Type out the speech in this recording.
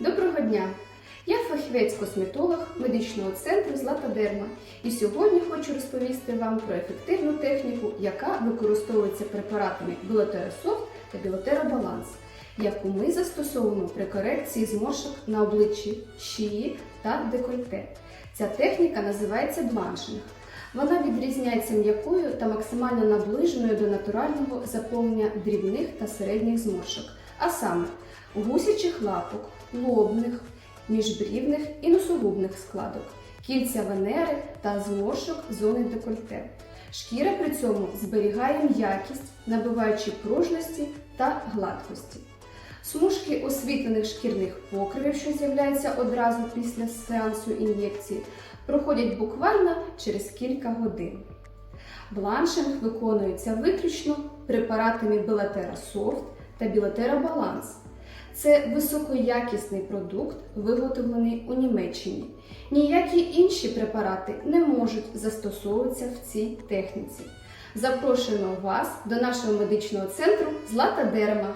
Доброго дня! Я фахівець-косметолог медичного центру Злата Дерма і сьогодні хочу розповісти вам про ефективну техніку, яка використовується препаратами Білотерасофт та Білотерабаланс, яку ми застосовуємо при корекції зморшок на обличчі, шиї та декольте. Ця техніка називається бланшинг. Вона відрізняється м'якою та максимально наближеною до натурального заповнення дрібних та середніх зморшок, а саме гусячих лапок, лобних, міжбрівних і носогубних складок, кільця венери та зморшок зони декольте. Шкіра при цьому зберігає м'якість, набиваючи пружності та гладкості. Смужки освітлених шкірних покривів, що з'являються одразу після сеансу ін'єкції, проходять буквально через кілька годин. Бланшинг виконується виключно препаратами Білатера Софт та Білатера Баланс. Це високоякісний продукт, виготовлений у Німеччині. Ніякі інші препарати не можуть застосовуватися в цій техніці. Запрошуємо вас до нашого медичного центру Злата Дерма